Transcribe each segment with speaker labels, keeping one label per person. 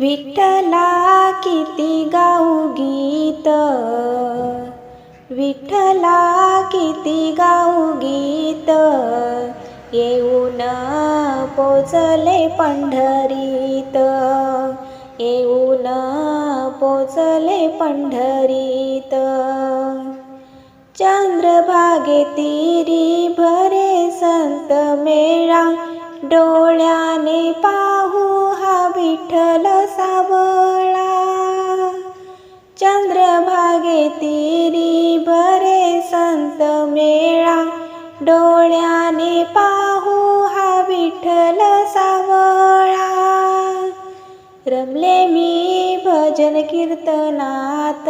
Speaker 1: विठ्ठला किती गाऊ गीत. विठ्ठला किती गाऊ गीत. येऊन पोचले पंढरीत. येऊन पोचले पंढरीत. चंद्रभागे तिरी भरे संत मेळा. डोळ्याने विठ्ठल सावळा चंद्रभागे तिरी भरे संत मेळा. डोळ्याने पाहू हा विठ्ठल सावळा. रमले मी भजन कीर्तनात.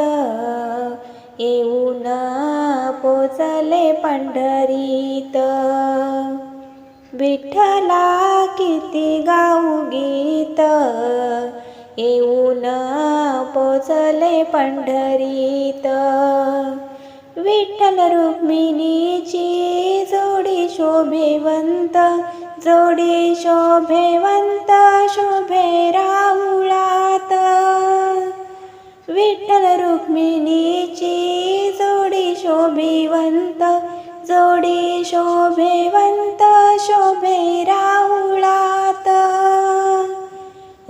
Speaker 1: येऊन पोचले पंढरीत. विठ्ठला किती गाऊ गीत. येऊन पोचले पंढरीत. विठ्ठल रुक्मिणीची जोडी शोभेवंत जोडी शोभेवंत शोभे राहुळात. विठ्ठल रुक्मिणीची जोडी शोभिवंत जोडी शोभे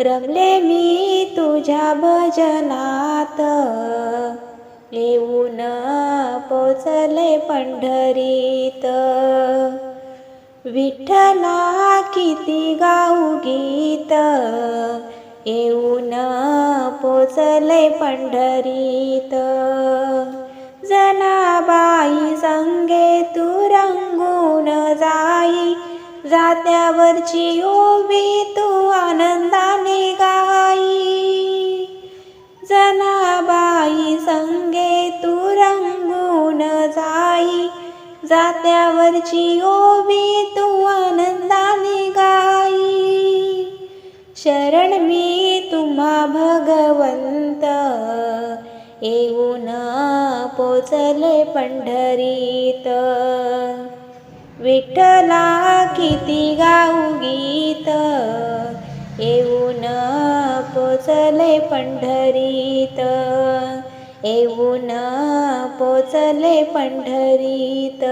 Speaker 1: रमले मी तुझ्या भजनात. येऊन पोचले पंढरीत. विठ्ठला किती गाऊ गीत. येऊन पोचले पंढरीत. जनाबाई संगे तू जात्यावरची ओवी तू आनंदाने गाई. जनाबाई संगे तू रंगून जाई. जात्यावरची ओवी तू आनंदाने गाई. शरण मी तुम्हा भगवंत. येऊन पोचले पंढरीत. विठ्ठला किती गाऊ गीत. येऊन पोचले पंढरीत. येऊन पोचले पंढरीत.